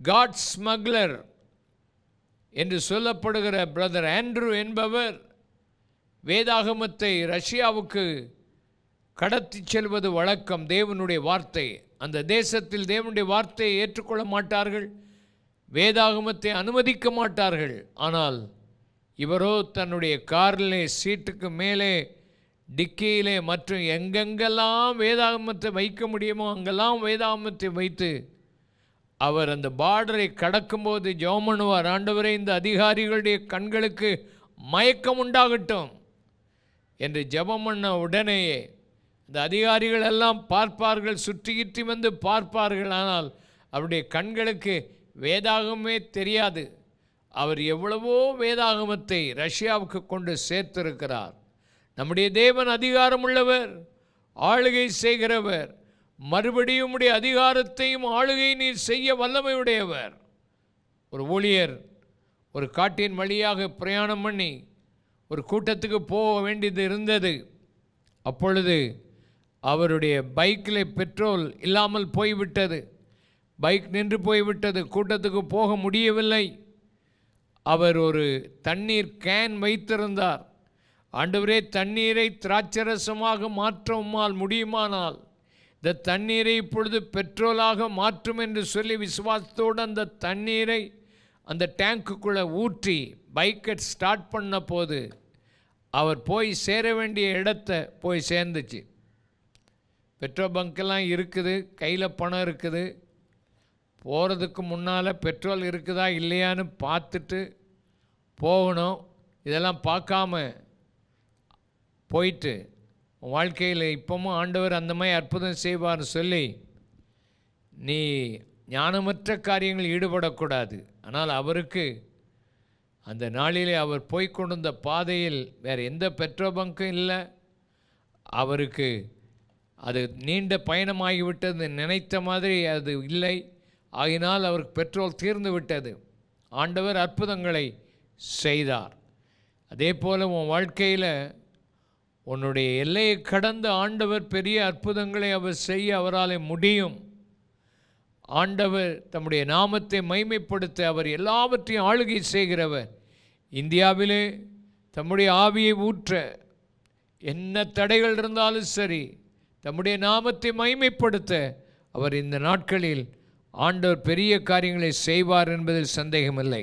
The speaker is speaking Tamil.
காட் ஸ்மக்லர் என்று சொல்லப்படுகிற பிரதர் ஆண்ட்ரூ என்பவர் வேதாகமத்தை ரஷ்யாவுக்கு கடத்திச் செல்வது வழக்கம் தேவனுடைய வார்த்தை. அந்த தேசத்தில் தேவனுடைய வார்த்தையை ஏற்றுக்கொள்ள மாட்டார்கள் வேதாகமத்தை அனுமதிக்க மாட்டார்கள். ஆனால் இவரோ தன்னுடைய காரிலே சீட்டுக்கு மேலே டிக்கியிலே மற்றும் எங்கெங்கெல்லாம் வேதாகமத்தை வைக்க முடியுமோ அங்கெல்லாம் வேதாகமத்தை வைத்து அவர் அந்த பார்டரை கடக்கும்போது ஜோமனுவார் ஆண்டவரே இந்த அதிகாரிகளுடைய கண்களுக்கு மயக்கம் உண்டாகட்டும் என்று ஜெபம் பண்ண உடனேயே இந்த அதிகாரிகள் எல்லாம் பார்ப்பார்கள் சுற்றி வந்து பார்ப்பார்கள். ஆனால் அவருடைய கண்களுக்கு வேதாகமே தெரியாது. அவர் எவ்வளவோ வேதாகமத்தை ரஷ்யாவுக்கு கொண்டு சேர்த்திருக்கிறார். நம்முடைய தேவன் அதிகாரம் உள்ளவர் ஆளுகை செய்கிறவர். மறுபடியும் உடைய அதிகாரத்தையும் ஆளுகை நீர் செய்ய வல்லமையுடையவர். ஒரு ஊழியர் ஒரு காட்டின் வழியாக பிரயாணம் பண்ணி ஒரு கூட்டத்துக்கு போக வேண்டியது இருந்தது. அப்பொழுது அவருடைய பைக்கில் பெட்ரோல் இல்லாமல் போய்விட்டது. பைக் நின்று போய்விட்டது. கூட்டத்துக்கு போக முடியவில்லை. அவர் ஒரு தண்ணீர் கேன் வைத்திருந்தார். ஆண்டவரே தண்ணீரை திராட்சரசமாக மாற்ற உம்மால் முடியுமானால் இந்த தண்ணீரை இப்பொழுது பெட்ரோலாக மாற்றும் என்று சொல்லி விசுவாசத்தோடு அந்த தண்ணீரை அந்த டேங்க்குக்குள்ளே ஊற்றி பைக்கை ஸ்டார்ட் பண்ண போது அவர் போய் சேர வேண்டிய இடத்த போய் சேர்ந்துச்சு. பெட்ரோல் பங்க்கெல்லாம் இருக்குது கையில் பணம் இருக்குது. போகிறதுக்கு முன்னால் பெட்ரோல் இருக்குதா இல்லையான்னு பார்த்துட்டு போகணும். இதெல்லாம் பார்க்காம போயிட்டு வாழ்க்கையில் இப்போவும் ஆண்டவர் அந்த மாதிரி அற்புதம் செய்வார் சொல்லி நீ ஞானமற்ற காரியங்கள் ஈடுபடக்கூடாது. ஆனால் அவருக்கு அந்த நாளிலே அவர் போய்கொண்டிருந்த பாதையில் வேறு எந்த பெட்ரோல் பங்க்கும் இல்லை. அவருக்கு அது நீண்ட பயணமாகிவிட்டது நினைத்த மாதிரி அது இல்லை. ஆகினால் அவருக்கு பெட்ரோல் தீர்ந்து விட்டது. ஆண்டவர் அற்புதங்களை செய்தார். அதே போல் உன் வாழ்க்கையில் உன்னுடைய எல்லையை கடந்த ஆண்டவர் பெரிய அற்புதங்களை அவர் செய்ய அவரால் முடியும். ஆண்டவர் தம்முடைய நாமத்தை மைமைப்படுத்த அவர் எல்லாவற்றையும் ஆளுகை செய்கிறவர். இந்தியாவிலே தம்முடைய ஆவியை ஊற்ற என்ன தடைகள் இருந்தாலும் சரி தம்முடைய நாமத்தை மைமைப்படுத்த அவர் இந்த நாட்களில் ஆண்டவர் பெரிய காரியங்களை செய்வார் என்பதில் சந்தேகமில்லை.